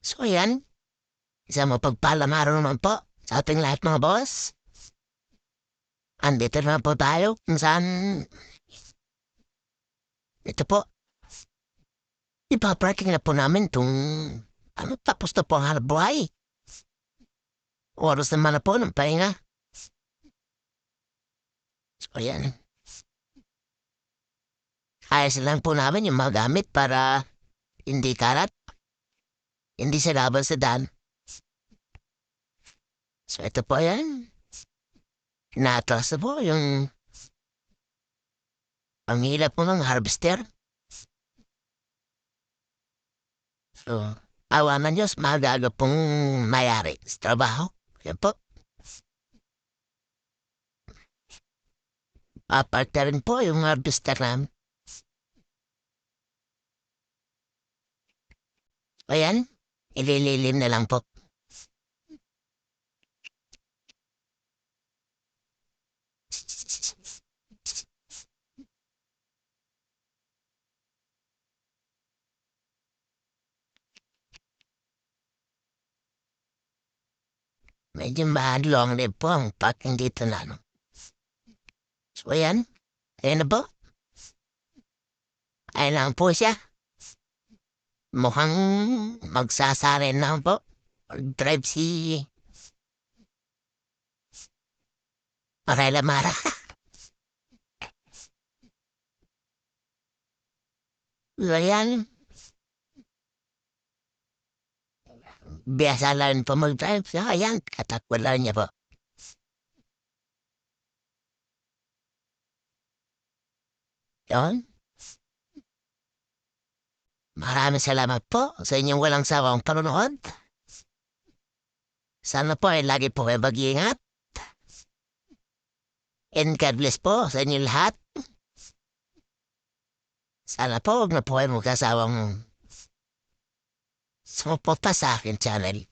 So yan, isang mapagpalang araw naman po sa ating lahat mga boss. Andito na po tayo kung saan ito po. Ipaparking na po namin itong ano tapos na po ang hanap buhay. Oras naman na po ng pahinga. So yan. Ayos lang po namin yung mga gamit para hindi karat. Hindi sinaban sa daan. So ito po yan. Naatras na po yung ang hirap po ng harvester. So, awa ng Diyos, magaga pong mayari sa trabaho. Yan po. Aparte rin po yung harvester namin. Ayan, ilililim na lang po. Medyo mahadlong din po ang parking dito na. No? So, ayan. Ayan na po. Ayan lang po siya. Mukhang magsasarin na po. Drive si... Marela Mara. Ayan. Biasa lang po mag-drive. So, ayan, katakbo lang niya po. Yun. Maraming salamat po sa inyong walang sawang panonood. Sana po ay lagi po kayo mag-iingat. And God bless po sa inyong lahat. Sana po huwag na po kayo magkasawang sumuporta sa akin channel.